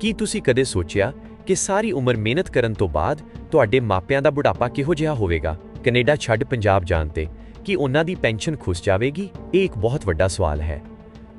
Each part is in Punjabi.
ਕੀ ਤੁਸੀਂ ਕਦੇ ਸੋਚਿਆ ਕਿ ਸਾਰੀ ਉਮਰ ਮਿਹਨਤ ਕਰਨ ਤੋਂ ਬਾਅਦ ਤੁਹਾਡੇ ਮਾਪਿਆਂ ਦਾ ਬੁਢਾਪਾ ਕਿਹੋ ਜਿਹਾ ਹੋਵੇਗਾ? ਕੈਨੇਡਾ ਛੱਡ ਪੰਜਾਬ ਜਾਣ ਤੇ ਕਿ ਉਹਨਾਂ ਦੀ ਪੈਨਸ਼ਨ ਖੁੱਸ ਜਾਵੇਗੀ? ਇਹ ਇੱਕ ਬਹੁਤ ਵੱਡਾ ਸਵਾਲ ਹੈ,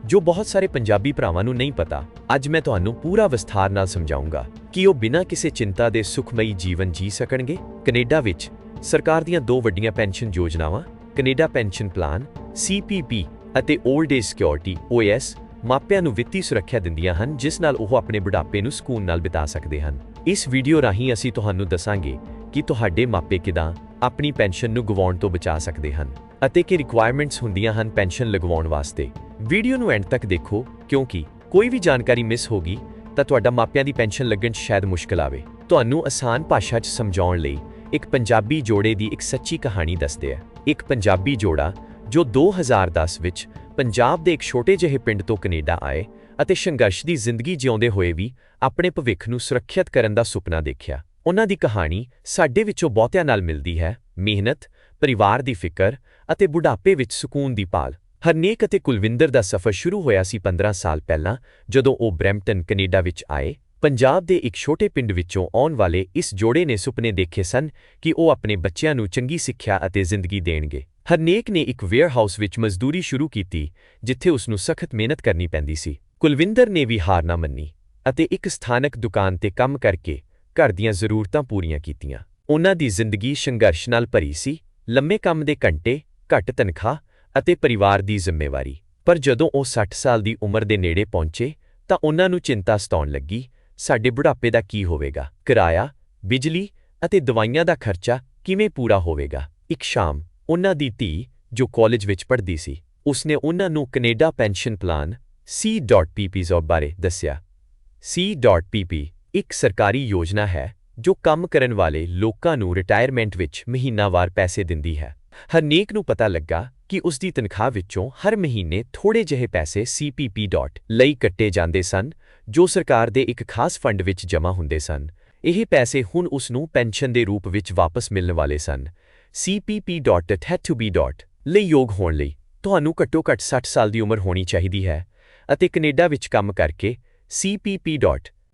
ਜੋ ਬਹੁਤ ਸਾਰੇ ਪੰਜਾਬੀ ਭਰਾਵਾਂ ਨੂੰ ਨਹੀਂ ਪਤਾ। ਅੱਜ ਮੈਂ ਤੁਹਾਨੂੰ ਪੂਰਾ ਵਿਸਥਾਰ ਨਾਲ ਸਮਝਾਉਂਗਾ ਕਿ ਉਹ ਬਿਨਾਂ ਕਿਸੇ ਚਿੰਤਾ ਦੇ ਸੁਖਮਈ ਜੀਵਨ ਜੀ ਸਕਣਗੇ। ਕੈਨੇਡਾ ਵਿੱਚ ਸਰਕਾਰ ਦੀਆਂ ਦੋ ਵੱਡੀਆਂ ਪੈਨਸ਼ਨ ਯੋਜਨਾਵਾਂ, ਕੈਨੇਡਾ ਪੈਨਸ਼ਨ ਪਲਾਨ CPP ਅਤੇ 올ਡ ਏਜ ਸਿਕਿਉਰਿਟੀ OAS ਮਾਪਿਆਂ ਨੂੰ ਵਿੱਤੀ ਸੁਰੱਖਿਆ ਦਿੰਦੀਆਂ ਹਨ, ਜਿਸ ਨਾਲ ਉਹ ਆਪਣੇ ਬੁਢਾਪੇ ਨੂੰ ਸਕੂਨ ਨਾਲ ਬਿਤਾ ਸਕਦੇ ਹਨ। ਇਸ ਵੀਡੀਓ ਰਾਹੀਂ ਅਸੀਂ ਤੁਹਾਨੂੰ ਦੱਸਾਂਗੇ ਕਿ ਤੁਹਾਡੇ ਮਾਪੇ ਕਿਦਾਂ ਆਪਣੀ ਪੈਨਸ਼ਨ ਨੂੰ ਗਵਾਉਣ ਤੋਂ ਬਚਾ ਸਕਦੇ ਹਨ ਅਤੇ ਕੀ ਰਿਕੁਆਇਰਮੈਂਟਸ ਹੁੰਦੀਆਂ ਹਨ ਪੈਨਸ਼ਨ ਲਗਵਾਉਣ ਵਾਸਤੇ। ਵੀਡੀਓ ਨੂੰ ਐਂਡ ਤੱਕ ਦੇਖੋ, ਕਿਉਂਕਿ ਕੋਈ ਵੀ ਜਾਣਕਾਰੀ ਮਿਸ ਹੋ ਗਈ, ਤਾਂ ਤੁਹਾਡਾ ਮਾਪਿਆਂ ਦੀ ਪੈਨਸ਼ਨ ਲੱਗਣ 'ਚ ਸ਼ਾਇਦ ਮੁਸ਼ਕਲ ਆਵੇ। ਤੁਹਾਨੂੰ ਆਸਾਨ ਭਾਸ਼ਾ 'ਚ ਸਮਝਾਉਣ ਲਈ ਇੱਕ ਪੰਜਾਬੀ ਜੋੜੇ ਦੀ ਇੱਕ ਸੱਚੀ ਕਹਾਣੀ ਦੱਸਦੇ ਆ। ਇੱਕ ਪੰਜਾਬੀ ਜੋੜਾ ਜੋ 2010 ਵਿੱਚ ਪੰਜਾਬ ਦੇ ਇੱਕ ਛੋਟੇ ਜਿਹੇ ਪਿੰਡ ਤੋਂ ਕੈਨੇਡਾ ਆਏ ਅਤੇ ਸੰਘਰਸ਼ ਦੀ ਜ਼ਿੰਦਗੀ ਜਿਉਂਦੇ ਹੋਏ ਵੀ ਆਪਣੇ ਭਵਿੱਖ ਨੂੰ ਸੁਰੱਖਿਅਤ ਕਰਨ ਦਾ ਸੁਪਨਾ ਦੇਖਿਆ। ਉਹਨਾਂ ਦੀ ਕਹਾਣੀ ਸਾਡੇ ਵਿੱਚੋਂ ਬਹੁਤਿਆਂ ਨਾਲ ਮਿਲਦੀ ਹੈ। ਮਿਹਨਤ, ਪਰਿਵਾਰ ਦੀ ਫਿਕਰ ਅਤੇ ਬੁਢਾਪੇ ਵਿੱਚ ਸਕੂਨ ਦੀ ਭਾਲ। ਹਰਨੇਕ ਅਤੇ ਕੁਲਵਿੰਦਰ ਦਾ ਸਫ਼ਰ ਸ਼ੁਰੂ ਹੋਇਆ ਸੀ 15 ਸਾਲ ਪਹਿਲਾਂ, ਜਦੋਂ ਉਹ ਬ੍ਰੈਂਪਟਨ, ਕੈਨੇਡਾ ਵਿੱਚ ਆਏ। ਪੰਜਾਬ ਦੇ ਇੱਕ ਛੋਟੇ ਪਿੰਡ ਵਿੱਚੋਂ ਆਉਣ ਵਾਲੇ ਇਸ ਜੋੜੇ ਨੇ ਸੁਪਨੇ ਦੇਖੇ ਸਨ ਕਿ ਉਹ ਆਪਣੇ ਬੱਚਿਆਂ ਨੂੰ ਚੰਗੀ ਸਿੱਖਿਆ ਅਤੇ ਜ਼ਿੰਦਗੀ ਦੇਣਗੇ। ਹਰਨੇਕ ਨੇ ਇੱਕ ਵੇਅਰਹਾਊਸ ਵਿੱਚ ਮਜ਼ਦੂਰੀ ਸ਼ੁਰੂ ਕੀਤੀ, ਜਿੱਥੇ ਉਸ ਨੂੰ ਸਖਤ ਮਿਹਨਤ ਕਰਨੀ ਪੈਂਦੀ ਸੀ। ਕੁਲਵਿੰਦਰ ਨੇ ਵੀ ਹਾਰ ਨਾ ਮੰਨੀ ਅਤੇ ਇੱਕ ਸਥਾਨਕ ਦੁਕਾਨ ਤੇ ਕੰਮ ਕਰਕੇ ਘਰ ਦੀਆਂ ਜ਼ਰੂਰਤਾਂ ਪੂਰੀਆਂ ਕੀਤੀਆਂ। ਉਹਨਾਂ ਦੀ ਜ਼ਿੰਦਗੀ ਸੰਘਰਸ਼ ਨਾਲ ਭਰੀ ਸੀ, ਲੰਮੇ ਕੰਮ ਦੇ ਘੰਟੇ, ਘੱਟ ਤਨਖਾਹ ਅਤੇ ਪਰਿਵਾਰ ਦੀ ਜ਼ਿੰਮੇਵਾਰੀ। ਪਰ ਜਦੋਂ ਉਹ 60 ਸਾਲ ਦੀ ਉਮਰ ਦੇ ਨੇੜੇ ਪਹੁੰਚੇ, ਤਾਂ ਉਹਨਾਂ ਨੂੰ ਚਿੰਤਾ ਸਤਾਉਣ ਲੱਗੀ, ਸਾਡੇ ਬੁਢਾਪੇ ਦਾ ਕੀ ਹੋਵੇਗਾ? ਕਿਰਾਇਆ, ਬਿਜਲੀ ਅਤੇ ਦਵਾਈਆਂ ਦਾ ਖਰਚਾ ਕਿਵੇਂ ਪੂਰਾ ਹੋਵੇਗਾ? ਇੱਕ ਸ਼ਾਮ ਉਹਨਾਂ ਦੀ ਧੀ, ਜੋ ਕਾਲਜ ਵਿੱਚ ਪੜ੍ਹਦੀ ਸੀ, ਉਸਨੇ ਉਹਨਾਂ ਨੂੰ Canada pension plan C.PP job ਬਾਰੇ ਦੱਸਿਆ। C.PP ਇੱਕ ਸਰਕਾਰੀ ਯੋਜਨਾ ਹੈ, ਜੋ ਕੰਮ ਕਰਨ ਵਾਲੇ ਲੋਕਾਂ ਨੂੰ ਰਿਟਾਇਰਮੈਂਟ ਵਿੱਚ ਮਹੀਨਾਵਾਰ ਪੈਸੇ ਦਿੰਦੀ ਹੈ। ਹਰਨੇਕ ਨੂੰ ਪਤਾ ਲੱਗਾ ਕਿ ਉਸ ਦੀ ਤਨਖਾਹ ਵਿੱਚੋਂ ਹਰ ਮਹੀਨੇ ਥੋੜੇ ਜਿਹੇ ਪੈਸੇ CPP. ਲਈ ਕੱਟੇ ਜਾਂਦੇ ਸਨ, ਜੋ ਸਰਕਾਰ ਦੇ ਇੱਕ ਖਾਸ ਫੰਡ ਵਿੱਚ ਜਮ੍ਹਾਂ ਹੁੰਦੇ ਸਨ। ਇਹ ਪੈਸੇ ਹੁਣ ਉਸ ਨੂੰ ਪੈਨਸ਼ਨ ਦੇ ਰੂਪ ਵਿੱਚ ਵਾਪਸ ਮਿਲਣ ਵਾਲੇ ਸਨ। CPP. had to be. ਲਈ ਯੋਗ ਹੋਣ ਲਈ ਤੁਹਾਨੂੰ ਘੱਟੋ ਘੱਟ 60 ਸਾਲ ਦੀ ਉਮਰ ਹੋਣੀ ਚਾਹੀਦੀ ਹੈ ਅਤੇ ਕੈਨੇਡਾ ਵਿੱਚ ਕੰਮ ਕਰਕੇ CPP.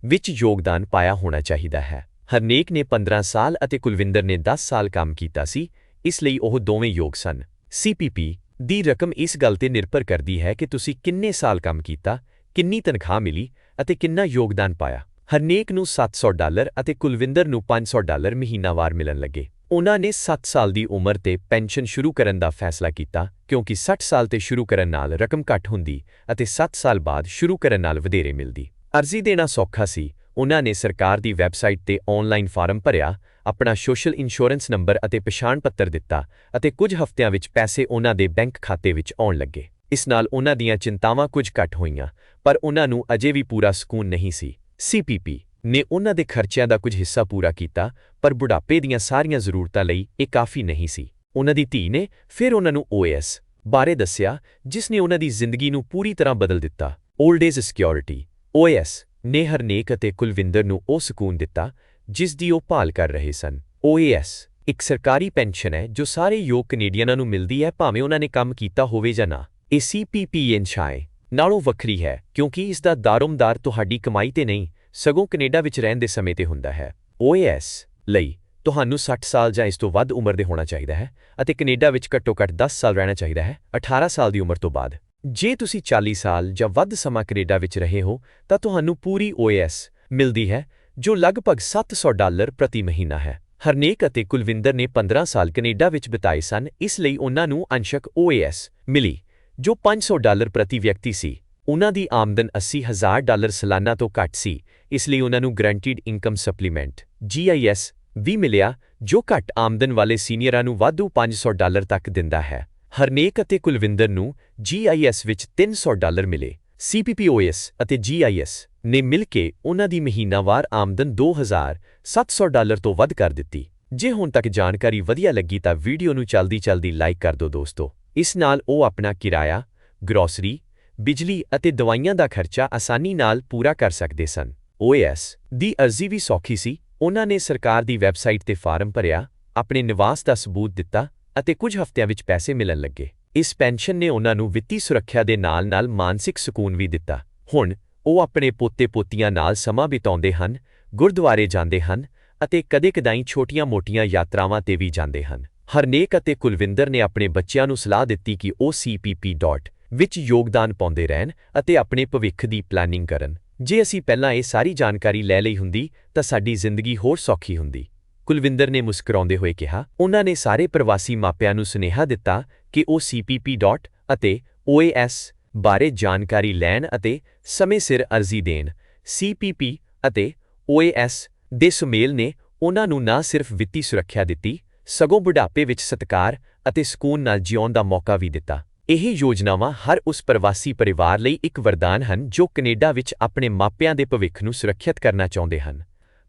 ਵਿੱਚ ਯੋਗਦਾਨ ਪਾਇਆ ਹੋਣਾ ਚਾਹੀਦਾ ਹੈ ਹਰਨੇਕ ਨੇ 15 ਸਾਲ ਅਤੇ ਕੁਲਵਿੰਦਰ ਨੇ 10 ਸਾਲ ਕੰਮ ਕੀਤਾ ਸੀ, ਇਸ ਲਈ ਉਹ ਦੋਵੇਂ ਯੋਗ ਸਨ CPP ਦੀ ਰਕਮ ਇਸ ਗੱਲ ਤੇ ਨਿਰਭਰ ਕਰਦੀ ਹੈ ਕਿ ਤੁਸੀਂ ਕਿੰਨੇ ਸਾਲ ਕੰਮ ਕੀਤਾ, ਕਿੰਨੀ ਤਨਖਾਹ ਮਿਲੀ ਅਤੇ ਕਿੰਨਾ ਯੋਗਦਾਨ ਪਾਇਆ ਹਰਨੇਕ ਨੂੰ 700 ਡਾਲਰ ਅਤੇ ਕੁਲਵਿੰਦਰ ਨੂੰ 500 ਡਾਲਰ ਮਹੀਨਾਵਾਰ ਮਿਲਣ ਲੱਗੇ ਉਹਨਾਂ ਨੇ 7 ਸਾਲ ਦੀ ਉਮਰ ਤੇ ਪੈਨਸ਼ਨ ਸ਼ੁਰੂ ਕਰਨ ਦਾ ਫੈਸਲਾ ਕੀਤਾ, ਕਿਉਂਕਿ 60 ਸਾਲ ਤੇ ਸ਼ੁਰੂ ਕਰਨ ਨਾਲ ਰਕਮ ਘੱਟ ਹੁੰਦੀ ਅਤੇ 7 ਸਾਲ ਬਾਅਦ ਸ਼ੁਰੂ ਕਰਨ ਨਾਲ ਵਧੇਰੇ ਮਿਲਦੀ। ਅਰਜ਼ੀ ਦੇਣਾ ਸੌਖਾ ਸੀ, ਉਹਨਾਂ ਨੇ ਸਰਕਾਰ ਦੀ ਵੈਬਸਾਈਟ ਤੇ ਆਨਲਾਈਨ ਫਾਰਮ ਭਰਿਆ, ਆਪਣਾ ਸੋਸ਼ਲ ਇੰਸ਼ੋਰੈਂਸ ਨੰਬਰ ਅਤੇ ਪਛਾਣ ਪੱਤਰ ਦਿੱਤਾ ਅਤੇ ਕੁਝ ਹਫ਼ਤਿਆਂ ਵਿੱਚ ਪੈਸੇ ਉਹਨਾਂ ਦੇ ਬੈਂਕ ਖਾਤੇ ਵਿੱਚ ਆਉਣ ਲੱਗੇ। ਇਸ ਨਾਲ ਉਹਨਾਂ ਦੀਆਂ ਚਿੰਤਾਵਾਂ ਕੁਝ ਘੱਟ ਹੋਈਆਂ, ਪਰ ਉਹਨਾਂ ਨੂੰ ਅਜੇ ਵੀ ਪੂਰਾ ਸਕੂਨ ਨਹੀਂ ਸੀ। CPP ਨੇ ਉਹਨਾਂ ਦੇ ਖਰਚਿਆਂ ਦਾ ਕੁਝ ਹਿੱਸਾ ਪੂਰਾ ਕੀਤਾ, ਪਰ ਬੁਢਾਪੇ ਦੀਆਂ ਸਾਰੀਆਂ ਜ਼ਰੂਰਤਾਂ ਲਈ ਇਹ ਕਾਫੀ ਨਹੀਂ ਸੀ। ਉਹਨਾਂ ਦੀ ਧੀ ਨੇ ਫਿਰ ਉਹਨਾਂ ਨੂੰ OAS ਬਾਰੇ ਦੱਸਿਆ, ਜਿਸ ਨੇ ਉਹਨਾਂ ਦੀ ਜ਼ਿੰਦਗੀ ਨੂੰ ਪੂਰੀ ਤਰ੍ਹਾਂ ਬਦਲ ਦਿੱਤਾ। 올ਡ ਏਜ ਸਿਕਿਉਰਿਟੀ OAS ਨੇ ਹਰਨੇਕ ਅਤੇ ਕੁਲਵਿੰਦਰ ਨੂੰ ਉਹ ਸਕੂਨ ਦਿੱਤਾ, ਜਿਸ ਦੀ ਉਹ ਭਾਲ ਕਰ ਰਹੇ ਸਨ। OAS ਇੱਕ ਸਰਕਾਰੀ ਪੈਨਸ਼ਨ ਹੈ, ਜੋ ਸਾਰੇ ਯੋਗ ਕੈਨੇਡੀਅਨਾਂ ਨੂੰ ਮਿਲਦੀ ਹੈ, ਭਾਵੇਂ ਉਹਨਾਂ ਨੇ ਕੰਮ ਕੀਤਾ ਹੋਵੇ ਜਾਂ ਨਾ। ਇਹ CPP ਇਨਸ਼ਾਏ ਨਾਲੋਂ ਵੱਖਰੀ ਹੈ, ਕਿਉਂਕਿ ਇਸ ਦਾ ਦਾਰੋਮਦਾਰ ਤੁਹਾਡੀ ਕਮਾਈ ਤੇ ਨਹੀਂ ਸਗੋਂ ਕੈਨੇਡਾ ਵਿੱਚ ਰਹਿਣ ਦੇ ਸਮੇਂ ਤੇ ਹੁੰਦਾ ਹੈ। OAS ਲਈ ਤੁਹਾਨੂੰ 60 ਸਾਲ ਜਾਂ ਇਸ ਤੋਂ ਵੱਧ ਉਮਰ ਦੇ ਹੋਣਾ ਚਾਹੀਦਾ ਹੈ ਅਤੇ ਕੈਨੇਡਾ ਵਿੱਚ ਘੱਟੋ-ਘੱਟ 10 ਸਾਲ ਰਹਿਣਾ ਚਾਹੀਦਾ ਹੈ 18 ਸਾਲ ਦੀ ਉਮਰ ਤੋਂ ਬਾਅਦ। ਜੇ ਤੁਸੀਂ 40 ਸਾਲ ਜਾਂ ਵੱਧ ਸਮਾਂ ਕੈਨੇਡਾ ਵਿੱਚ ਰਹੇ ਹੋ, ਤਾਂ ਤੁਹਾਨੂੰ ਪੂਰੀ OAS ਮਿਲਦੀ ਹੈ, ਜੋ ਲਗਭਗ 700 ਡਾਲਰ ਪ੍ਰਤੀ ਮਹੀਨਾ ਹੈ। ਹਰਨੇਕ ਅਤੇ ਕੁਲਵਿੰਦਰ ਨੇ 15 ਸਾਲ ਕੈਨੇਡਾ ਵਿੱਚ ਬਿਤਾਏ ਸਨ, ਇਸ ਲਈ ਉਹਨਾਂ ਨੂੰ ਅੰਸ਼ਕ OAS ਮਿਲੀ, ਜੋ 500 ਡਾਲਰ ਪ੍ਰਤੀ ਵਿਅਕਤੀ ਸੀ। ਉਹਨਾਂ ਦੀ ਆਮਦਨ 80000 ਡਾਲਰ ਸਾਲਾਨਾ ਤੋਂ ਘੱਟ ਸੀ, ਇਸ ਲਈ ਉਹਨਾਂ ਨੂੰ ਗਰੰਟੀਡ ਇਨਕਮ ਸਪਲੀਮੈਂਟ GIS ਵੀ ਮਿਲਿਆ, ਜੋ ਘੱਟ ਆਮਦਨ ਵਾਲੇ ਸੀਨੀਅਰਾਂ ਨੂੰ ਵਾਧੂ 500 ਡਾਲਰ ਤੱਕ ਦਿੰਦਾ ਹੈ। ਹਰਨੇਕ ਅਤੇ ਕੁਲਵਿੰਦਰ ਨੂੰ GIS ਵਿੱਚ 300 ਡਾਲਰ ਮਿਲੇ। CPPOS ਅਤੇ GIS ਨੇ ਮਿਲ ਕੇ ਉਹਨਾਂ ਦੀ ਮਹੀਨਾਵਾਰ ਆਮਦਨ 2700 ਡਾਲਰ ਤੋਂ ਵੱਧ ਕਰ ਦਿੱਤੀ। ਜੇ ਹੁਣ ਤੱਕ ਜਾਣਕਾਰੀ ਵਧੀਆ ਲੱਗੀ ਤਾਂ ਵੀਡੀਓ ਨੂੰ ਚਲਦੀ ਚਲਦੀ ਲਾਈਕ ਕਰ ਦਿਓ ਦੋਸਤੋ। ਇਸ ਨਾਲ ਉਹ ਆਪਣਾ ਕਿਰਾਇਆ, ਗਰੋਸਰੀ ਬਿਜਲੀ ਅਤੇ ਦਵਾਈਆਂ ਦਾ ਖਰਚਾ ਆਸਾਨੀ ਨਾਲ ਪੂਰਾ ਕਰ ਸਕਦੇ ਸਨ। OAS ਦੀ ਅਰਜ਼ੀ ਵੀ ਸੌਖੀ ਸੀ। ਉਹਨਾਂ ਨੇ ਸਰਕਾਰ ਦੀ ਵੈਬਸਾਈਟ ਤੇ ਫਾਰਮ ਭਰਿਆ, ਆਪਣੇ ਨਿਵਾਸ ਦਾ ਸਬੂਤ ਦਿੱਤਾ ਅਤੇ ਕੁਝ ਹਫ਼ਤਿਆਂ ਵਿੱਚ ਪੈਸੇ ਮਿਲਣ ਲੱਗੇ। ਇਸ ਪੈਨਸ਼ਨ ਨੇ ਉਹਨਾਂ ਨੂੰ ਵਿੱਤੀ ਸੁਰੱਖਿਆ ਦੇ ਨਾਲ-ਨਾਲ ਮਾਨਸਿਕ ਸਕੂਨ ਵੀ ਦਿੱਤਾ। ਹੁਣ ਉਹ ਆਪਣੇ ਪੋਤੇ-ਪੋਤੀਆਂ ਨਾਲ ਸਮਾਂ ਬਿਤਾਉਂਦੇ ਹਨ, ਗੁਰਦੁਆਰੇ ਜਾਂਦੇ ਹਨ ਅਤੇ ਕਦੇ ਕਦਾਈ ਛੋਟੀਆਂ-ਮੋਟੀਆਂ ਯਾਤਰਾਵਾਂ ਤੇ ਵੀ ਜਾਂਦੇ ਹਨ। ਹਰਨੇਕ ਅਤੇ ਕੁਲਵਿੰਦਰ ਨੇ ਆਪਣੇ ਬੱਚਿਆਂ ਨੂੰ ਸਲਾਹ ਦਿੱਤੀ ਕਿ ਉਹ ਸੀਪੀਪੀ ਡਾਟ ਵਿੱਚ ਯੋਗਦਾਨ ਪਾਉਂਦੇ ਰਹਿਣ ਅਤੇ ਆਪਣੇ ਭਵਿੱਖ ਦੀ ਪਲਾਨਿੰਗ ਕਰਨ। ਜੇ ਅਸੀਂ ਪਹਿਲਾਂ ਇਹ ਸਾਰੀ ਜਾਣਕਾਰੀ ਲੈ ਲਈ ਹੁੰਦੀ, ਤਾਂ ਸਾਡੀ ਜ਼ਿੰਦਗੀ ਹੋਰ ਸੌਖੀ ਹੁੰਦੀ। ਕੁਲਵਿੰਦਰ ਨੇ ਮੁਸਕਰਾਉਂਦੇ ਹੋਏ ਕਿਹਾ, ਉਹਨਾਂ ਨੇ ਸਾਰੇ ਪ੍ਰਵਾਸੀ ਮਾਪਿਆਂ ਨੂੰ ਸੁਨੇਹਾ ਦਿੱਤਾ ਕਿ ਉਹ ਸੀਪੀਪੀ ਡਾਟ ਅਤੇ ਓਏਐਸ ਬਾਰੇ ਜਾਣਕਾਰੀ ਲੈਣ ਅਤੇ ਸਮੇਂ ਸਿਰ ਅਰਜ਼ੀ ਦੇਣ। ਸੀਪੀਪੀ ਅਤੇ ਓਏਐਸ ਦੇ ਸੁਮੇਲ ਨੇ ਉਹਨਾਂ ਨੂੰ ਨਾ ਸਿਰਫ ਵਿੱਤੀ ਸੁਰੱਖਿਆ ਦਿੱਤੀ, ਸਗੋਂ ਬੁਢਾਪੇ ਵਿੱਚ ਸਤਕਾਰ ਅਤੇ ਸਕੂਨ ਨਾਲ ਜਿਉਣ ਦਾ ਮੌਕਾ ਵੀ ਦਿੱਤਾ। ਇਹ ਯੋਜਨਾਵਾਂ ਹਰ ਉਸ ਪ੍ਰਵਾਸੀ ਪਰਿਵਾਰ ਲਈ ਇੱਕ ਵਰਦਾਨ ਹਨ ਜੋ ਕੈਨੇਡਾ ਵਿੱਚ ਆਪਣੇ ਮਾਪਿਆਂ ਦੇ ਭਵਿੱਖ ਨੂੰ ਸੁਰੱਖਿਅਤ ਕਰਨਾ ਚਾਹੁੰਦੇ ਹਨ।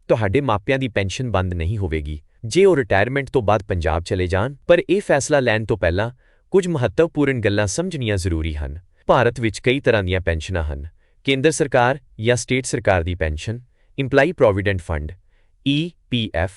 ਤੁਹਾਡੇ ਮਾਪਿਆਂ ਦੀ ਪੈਨਸ਼ਨ ਬੰਦ ਨਹੀਂ ਹੋਵੇਗੀ। ਜੇ ਉਹ ਰਿਟਾਇਰਮੈਂਟ ਤੋਂ ਬਾਅਦ ਪੰਜਾਬ ਚਲੇ ਜਾਣ, ਪਰ ਇਹ ਫੈਸਲਾ ਲੈਣ ਤੋਂ ਪਹਿਲਾਂ ਕੁਝ ਮਹੱਤਵਪੂਰਨ ਗੱਲਾਂ ਸਮਝਣੀਆਂ ਜ਼ਰੂਰੀ ਹਨ। ਭਾਰਤ ਵਿੱਚ ਕਈ ਤਰ੍ਹਾਂ ਦੀਆਂ ਪੈਨਸ਼ਨਾਂ ਹਨ। ਕੇਂਦਰ ਸਰਕਾਰ ਜਾਂ ਸਟੇਟ ਸਰਕਾਰ ਦੀ pension employee provident fund EPF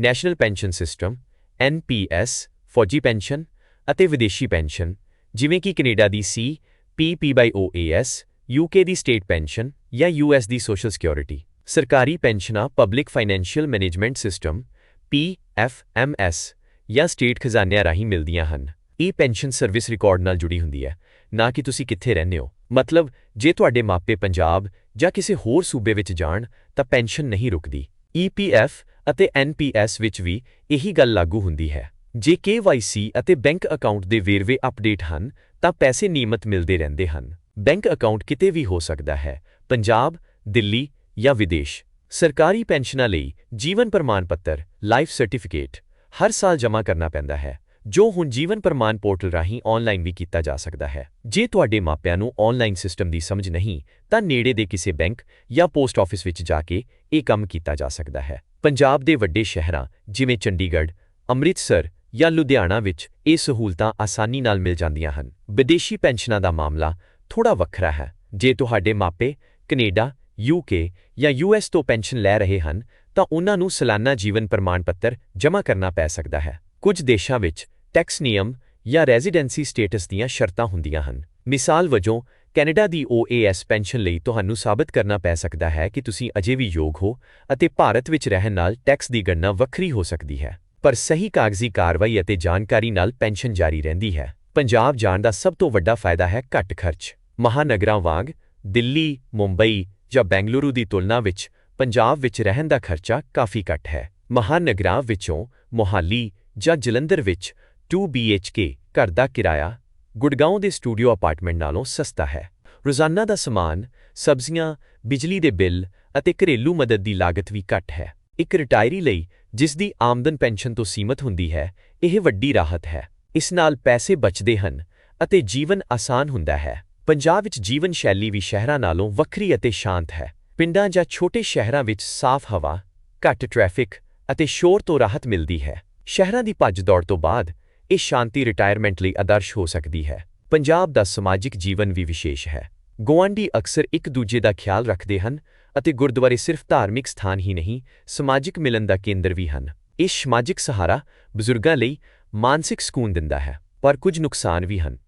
national pension system NPS ਫੌਜੀ ਪੈਨਸ਼ਨ ਅਤੇ ਵਿਦੇਸ਼ੀ ਪੈਨਸ਼ਨ। ਜਿਵੇਂ ਕਿ ਕੈਨੇਡਾ ਦੀ ਸੀ ਪੀਪੀਬਾਈਓਏਐਸ ਯੂਕੇ ਦੀ ਸਟੇਟ ਪੈਨਸ਼ਨ ਜਾਂ ਯੂਐਸ ਦੀ ਸੋਸ਼ਲ ਸਿਕਿਉਰਿਟੀ ਸਰਕਾਰੀ ਪੈਨਸ਼ਨਾਂ public financial management system PFMS ਜਾਂ ਸਟੇਟ ਖਜ਼ਾਨਿਆਂ ਰਾਹੀਂ ਮਿਲਦੀਆਂ ਹਨ। ਇਹ ਪੈਨਸ਼ਨ ਸਰਵਿਸ ਰਿਕਾਰਡ ਨਾਲ ਜੁੜੀ ਹੁੰਦੀ ਹੈ, ਨਾ ਕਿ ਤੁਸੀਂ ਕਿੱਥੇ ਰਹਿੰਦੇ ਹੋ। ਮਤਲਬ, ਜੇ ਤੁਹਾਡੇ ਮਾਪੇ ਪੰਜਾਬ ਜਾਂ ਕਿਸੇ ਹੋਰ ਸੂਬੇ ਵਿੱਚ ਜਾਣ, ਤਾਂ ਪੈਨਸ਼ਨ ਨਹੀਂ ਰੁਕਦੀ। ਈਪੀਐਫ ਅਤੇ ਐਨਪੀਐਸ ਵਿੱਚ ਵੀ ਇਹੀ ਗੱਲ ਲਾਗੂ ਹੁੰਦੀ ਹੈ। ਜੇ ਕੇਵਾਈਸੀ ਅਤੇ ਬੈਂਕ ਅਕਾਊਂਟ ਦੇ ਵੇਰਵੇ ਅਪਡੇਟ ਹਨ, ਤਾਂ ਪੈਸੇ ਨਿਯਮਤ ਮਿਲਦੇ ਰਹਿੰਦੇ ਹਨ। ਬੈਂਕ ਅਕਾਊਂਟ ਕਿਤੇ ਵੀ ਹੋ ਸਕਦਾ ਹੈ, ਪੰਜਾਬ, ਦਿੱਲੀ ਜਾਂ ਵਿਦੇਸ਼। ਸਰਕਾਰੀ ਪੈਨਸ਼ਨਾਂ ਲਈ ਜੀਵਨ ਪ੍ਰਮਾਣ ਪੱਤਰ, ਲਾਈਫ ਸਰਟੀਫਿਕੇਟ, ਹਰ ਸਾਲ ਜਮ੍ਹਾਂ ਕਰਨਾ ਪੈਂਦਾ ਹੈ, ਜੋ ਹੁਣ ਜੀਵਨ ਪ੍ਰਮਾਣ ਪੋਰਟਲ ਰਾਹੀਂ ਆਨਲਾਈਨ ਵੀ ਕੀਤਾ ਜਾ ਸਕਦਾ ਹੈ। ਜੇ ਤੁਹਾਡੇ ਮਾਪਿਆਂ ਨੂੰ ਆਨਲਾਈਨ ਸਿਸਟਮ ਦੀ ਸਮਝ ਨਹੀਂ, ਤਾਂ ਨੇੜੇ ਦੇ ਕਿਸੇ ਬੈਂਕ ਜਾਂ ਪੋਸਟ ਆਫਿਸ ਵਿੱਚ ਜਾ ਕੇ ਇਹ ਕੰਮ ਕੀਤਾ ਜਾ ਸਕਦਾ ਹੈ। ਪੰਜਾਬ ਦੇ ਵੱਡੇ ਸ਼ਹਿਰਾਂ ਜਿਵੇਂ ਚੰਡੀਗੜ੍ਹ, ਅੰਮ੍ਰਿਤਸਰ ਜਾਂ ਲੁਧਿਆਣਾ ਵਿੱਚ ਇਹ ਸਹੂਲਤਾਂ ਆਸਾਨੀ ਨਾਲ ਮਿਲ ਜਾਂਦੀਆਂ ਹਨ। ਵਿਦੇਸ਼ੀ ਪੈਨਸ਼ਨਾਂ ਦਾ ਮਾਮਲਾ ਥੋੜਾ ਵੱਖਰਾ ਹੈ। ਜੇ ਤੁਹਾਡੇ ਮਾਪੇ ਕੈਨੇਡਾ ਯੂਕੇ ਜਾਂ ਯੂਐਸ ਤੋਂ ਪੈਨਸ਼ਨ ਲੈ ਰਹੇ ਹਨ, ਤਾਂ ਉਹਨਾਂ ਨੂੰ ਸਾਲਾਨਾ ਜੀਵਨ ਪ੍ਰਮਾਣ ਪੱਤਰ ਜਮ੍ਹਾਂ ਕਰਨਾ ਪੈ ਸਕਦਾ ਹੈ। ਕੁਝ ਦੇਸ਼ਾਂ ਵਿੱਚ ਟੈਕਸ ਨਿਯਮ ਜਾਂ ਰੈਜ਼ੀਡੈਂਸੀ ਸਟੇਟਸ ਦੀਆਂ ਸ਼ਰਤਾਂ ਹੁੰਦੀਆਂ ਹਨ। ਮਿਸਾਲ ਵਜੋਂ, ਕੈਨੇਡਾ ਦੀ OAS ਪੈਨਸ਼ਨ ਲਈ ਤੁਹਾਨੂੰ ਸਾਬਤ ਕਰਨਾ ਪੈ ਸਕਦਾ ਹੈ ਕਿ ਤੁਸੀਂ ਅਜੇ ਵੀ ਯੋਗ ਹੋ ਅਤੇ ਭਾਰਤ ਵਿੱਚ ਰਹਿਣ ਨਾਲ ਟੈਕਸ ਦੀ ਗਣਨਾ ਵੱਖਰੀ ਹੋ ਸਕਦੀ ਹੈ। ਪਰ ਸਹੀ ਕਾਗਜ਼ੀ ਕਾਰਵਾਈ ਅਤੇ ਜਾਣਕਾਰੀ ਨਾਲ ਪੈਨਸ਼ਨ ਜਾਰੀ ਰਹਿੰਦੀ ਹੈ। ਪੰਜਾਬ ਜਾਣ ਦਾ ਸਭ ਤੋਂ ਵੱਡਾ ਫਾਇਦਾ ਹੈ ਘੱਟ ਖਰਚ। ਮਹਾਨਗਰਾਂ ਵਾਂਗ ਦਿੱਲੀ, ਮੁੰਬਈ ਜਾਂ ਬੈਂਗਲੁਰੂ ਦੀ ਤੁਲਨਾ ਵਿੱਚ ਪੰਜਾਬ ਵਿੱਚ ਰਹਿਣ ਦਾ ਖਰਚਾ ਕਾਫੀ ਘੱਟ ਹੈ। ਮਹਾਨਗਰਾਂ ਵਿੱਚੋਂ ਮੋਹਾਲੀ ਜਾਂ ਜਲੰਧਰ ਵਿੱਚ 2 BHK ਘਰ ਦਾ ਕਿਰਾਇਆ ਗੁੜਗਾਉਂ ਦੇ ਸਟੂਡੀਓ ਅਪਾਰਟਮੈਂਟ ਨਾਲੋਂ ਸਸਤਾ ਹੈ। ਰੋਜ਼ਾਨਾ ਦਾ ਸਮਾਨ, ਸਬਜ਼ੀਆਂ, ਬਿਜਲੀ ਦੇ ਬਿੱਲ ਅਤੇ ਘਰੇਲੂ ਮਦਦ ਦੀ ਲਾਗਤ ਵੀ ਘੱਟ ਹੈ। ਇੱਕ ਰਿਟਾਇਰੀ ਲਈ, ਜਿਸ ਦੀ ਆਮਦਨ ਪੈਨਸ਼ਨ ਤੋਂ ਸੀਮਤ ਹੁੰਦੀ ਹੈ, ਇਹ ਵੱਡੀ ਰਾਹਤ ਹੈ। ਇਸ ਨਾਲ ਪੈਸੇ ਬਚਦੇ ਹਨ ਅਤੇ ਜੀਵਨ ਆਸਾਨ ਹੁੰਦਾ ਹੈ। ਪੰਜਾਬ ਵਿੱਚ ਜੀਵਨ ਸ਼ੈਲੀ ਵੀ ਸ਼ਹਿਰਾਂ ਨਾਲੋਂ ਵੱਖਰੀ ਅਤੇ ਸ਼ਾਂਤ ਹੈ। ਪਿੰਡਾਂ ਜਾਂ ਛੋਟੇ ਸ਼ਹਿਰਾਂ ਵਿੱਚ ਸਾਫ਼ ਹਵਾ, ਘੱਟ ਟ੍ਰੈਫਿਕ ਅਤੇ ਸ਼ੋਰ ਤੋਂ ਰਾਹਤ ਮਿਲਦੀ ਹੈ। ਸ਼ਹਿਰਾਂ ਦੀ ਭੱਜ ਦੌੜ ਤੋਂ ਬਾਅਦ, ਇਹ ਸ਼ਾਂਤੀ ਰਿਟਾਇਰਮੈਂਟ ਲਈ ਆਦਰਸ਼ ਹੋ ਸਕਦੀ ਹੈ। ਪੰਜਾਬ ਦਾ ਸਮਾਜਿਕ ਜੀਵਨ ਵੀ ਵਿਸ਼ੇਸ਼ ਹੈ। ਗੁਆਂਢੀ ਅਕਸਰ ਇੱਕ ਦੂਜੇ ਦਾ ਖਿਆਲ ਰੱਖਦੇ ਹਨ ਅਤੇ ਗੁਰਦੁਆਰੇ ਸਿਰਫ ਧਾਰਮਿਕ ਸਥਾਨ ਹੀ ਨਹੀਂ, ਸਮਾਜਿਕ ਮਿਲਨ ਦਾ ਕੇਂਦਰ ਵੀ ਹਨ। ਇਹ ਸਮਾਜਿਕ ਸਹਾਰਾ ਬਜ਼ੁਰਗਾਂ ਲਈ ਮਾਨਸਿਕ ਸਕੂਨ ਦਿੰਦਾ ਹੈ, ਪਰ ਕੁਝ ਨੁਕਸਾਨ ਵੀ ਹਨ।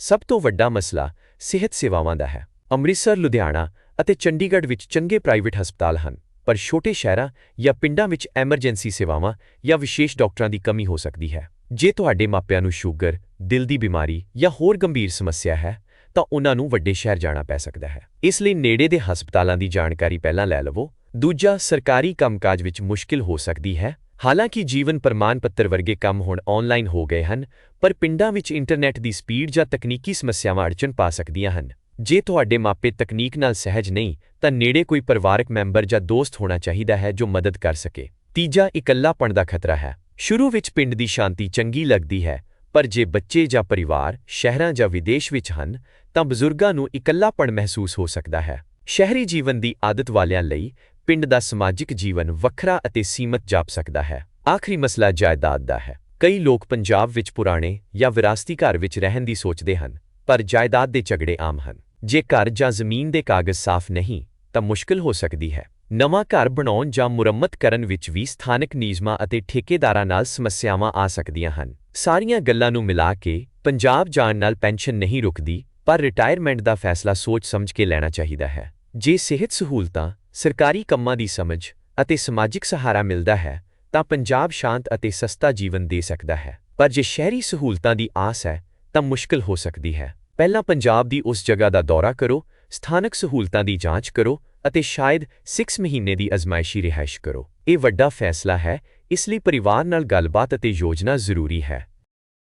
ਸਭ ਤੋਂ ਵੱਡਾ ਮਸਲਾ ਸਿਹਤ ਸੇਵਾਵਾਂ ਦਾ ਹੈ। ਅੰਮ੍ਰਿਤਸਰ, ਲੁਧਿਆਣਾ ਅਤੇ ਚੰਡੀਗੜ੍ਹ ਵਿੱਚ ਚੰਗੇ ਪ੍ਰਾਈਵੇਟ ਹਸਪਤਾਲ ਹਨ, ਪਰ ਛੋਟੇ ਸ਼ਹਿਰਾਂ ਜਾਂ ਪਿੰਡਾਂ ਵਿੱਚ ਐਮਰਜੈਂਸੀ ਸੇਵਾਵਾਂ ਜਾਂ ਵਿਸ਼ੇਸ਼ ਡਾਕਟਰਾਂ ਦੀ ਕਮੀ ਹੋ ਸਕਦੀ ਹੈ। ਜੇ ਤੁਹਾਡੇ ਮਾਪਿਆਂ ਨੂੰ ਸ਼ੂਗਰ, ਦਿਲ ਦੀ ਬਿਮਾਰੀ ਜਾਂ ਹੋਰ ਗੰਭੀਰ ਸਮੱਸਿਆ ਹੈ ਤਾਂ ਉਹਨਾਂ ਨੂੰ ਵੱਡੇ ਸ਼ਹਿਰ ਜਾਣਾ ਪੈ ਸਕਦਾ ਹੈ। ਇਸ ਲਈ ਨੇੜੇ ਦੇ ਹਸਪਤਾਲਾਂ ਦੀ ਜਾਣਕਾਰੀ ਪਹਿਲਾਂ ਲੈ ਲਵੋ। ਦੂਜਾ, ਸਰਕਾਰੀ ਕੰਮਕਾਜ ਵਿੱਚ ਮੁਸ਼ਕਿਲ ਹੋ ਸਕਦੀ ਹੈ। ਹਾਲਾਂਕਿ ਜੀਵਨ ਪ੍ਰਮਾਣ ਪੱਤਰ ਵਰਗੇ ਕੰਮ ਹੁਣ ਆਨਲਾਈਨ ਹੋ ਗਏ ਹਨ, ਪਰ ਪਿੰਡਾਂ ਵਿੱਚ ਇੰਟਰਨੈਟ ਦੀ ਸਪੀਡ ਜਾਂ ਤਕਨੀਕੀ ਸਮੱਸਿਆਵਾਂ ਅੜਚਨ ਪਾ ਸਕਦੀਆਂ ਹਨ। ਜੇ ਤੁਹਾਡੇ ਮਾਪੇ ਤਕਨੀਕ ਨਾਲ ਸਹਿਜ ਨਹੀਂ, ਤਾਂ ਨੇੜੇ ਕੋਈ ਪਰਿਵਾਰਕ ਮੈਂਬਰ ਜਾਂ ਦੋਸਤ ਹੋਣਾ ਚਾਹੀਦਾ ਹੈ ਜੋ ਮਦਦ ਕਰ ਸਕੇ। ਤੀਜਾ, ਇਕੱਲਾਪਣ ਦਾ ਖਤਰਾ ਹੈ। ਸ਼ੁਰੂ ਵਿੱਚ ਪਿੰਡ ਦੀ ਸ਼ਾਂਤੀ ਚੰਗੀ ਲੱਗਦੀ ਹੈ ਪਰ ਜੇ ਬੱਚੇ ਜਾਂ ਪਰਿਵਾਰ ਸ਼ਹਿਰਾਂ ਜਾਂ ਵਿਦੇਸ਼ ਵਿੱਚ ਹਨ, ਤਾਂ ਬਜ਼ੁਰਗਾਂ ਨੂੰ ਇਕੱਲਾਪਣ ਮਹਿਸੂਸ ਹੋ ਸਕਦਾ ਹੈ। ਸ਼ਹਿਰੀ ਜੀਵਨ ਦੀ ਆਦਤ ਵਾਲਿਆਂ ਲਈ ਪਿੰਡ ਦਾ ਸਮਾਜਿਕ ਜੀਵਨ ਵੱਖਰਾ ਅਤੇ ਸੀਮਤ ਜਾਪ ਸਕਦਾ ਹੈ। ਆਖਰੀ ਮਸਲਾ ਜਾਇਦਾਦ ਦਾ ਹੈ। ਕਈ ਲੋਕ ਪੰਜਾਬ ਵਿੱਚ ਪੁਰਾਣੇ ਜਾਂ ਵਿਰਾਸਤੀ ਘਰ ਵਿੱਚ ਰਹਿਣ ਦੀ ਸੋਚਦੇ ਹਨ, ਪਰ ਜਾਇਦਾਦ ਦੇ ਝਗੜੇ ਆਮ ਹਨ। ਜੇ ਘਰ ਜਾਂ ਜ਼ਮੀਨ ਦੇ ਕਾਗਜ਼ ਸਾਫ਼ ਨਹੀਂ, ਤਾਂ ਮੁਸ਼ਕਲ ਹੋ ਸਕਦੀ ਹੈ। ਨਵਾਂ ਘਰ ਬਣਾਉਣ ਜਾਂ ਮੁਰੰਮਤ ਕਰਨ ਵਿੱਚ ਵੀ ਸਥਾਨਕ ਨਿਯਮਾਂ ਅਤੇ ਠੇਕੇਦਾਰਾਂ ਨਾਲ ਸਮੱਸਿਆਵਾਂ ਆ ਸਕਦੀਆਂ ਹਨ। ਸਾਰੀਆਂ ਗੱਲਾਂ ਨੂੰ ਮਿਲਾ ਕੇ ਪੰਜਾਬ ਜਾਣ ਨਾਲ ਪੈਨਸ਼ਨ ਨਹੀਂ ਰੁਕਦੀ, ਪਰ ਰਿਟਾਇਰਮੈਂਟ ਦਾ ਫੈਸਲਾ ਸੋਚ ਸਮਝ ਕੇ ਲੈਣਾ ਚਾਹੀਦਾ ਹੈ। ਜੇ ਸਿਹਤ ਸਹੂਲਤਾਂ, ਸਰਕਾਰੀ ਕੰਮਾਂ ਦੀ ਸਮਝ ਅਤੇ ਸਮਾਜਿਕ ਸਹਾਰਾ ਮਿਲਦਾ ਹੈ, ਤਾਂ ਪੰਜਾਬ ਸ਼ਾਂਤ ਅਤੇ ਸਸਤਾ ਜੀਵਨ ਦੇ ਸਕਦਾ ਹੈ। ਪਰ ਜੇ ਸ਼ਹਿਰੀ ਸਹੂਲਤਾਂ ਦੀ ਆਸ ਹੈ, ਤਾਂ ਮੁਸ਼ਕਲ ਹੋ ਸਕਦੀ ਹੈ। ਪਹਿਲਾਂ ਪੰਜਾਬ ਦੀ ਉਸ ਜਗ੍ਹਾ ਦਾ ਦੌਰਾ ਕਰੋ, ਸਥਾਨਕ ਸਹੂਲਤਾਂ ਦੀ ਜਾਂਚ ਕਰੋ ਅਤੇ ਸ਼ਾਇਦ 6 ਮਹੀਨੇ ਦੀ ਅਜ਼ਮਾਇਸ਼ੀ ਰਿਹਾਇਸ਼ ਕਰੋ। ਇਹ ਵੱਡਾ ਫੈਸਲਾ ਹੈ, ਇਸ ਲਈ ਪਰਿਵਾਰ ਨਾਲ ਗੱਲਬਾਤ ਅਤੇ ਯੋਜਨਾ ਜ਼ਰੂਰੀ ਹੈ।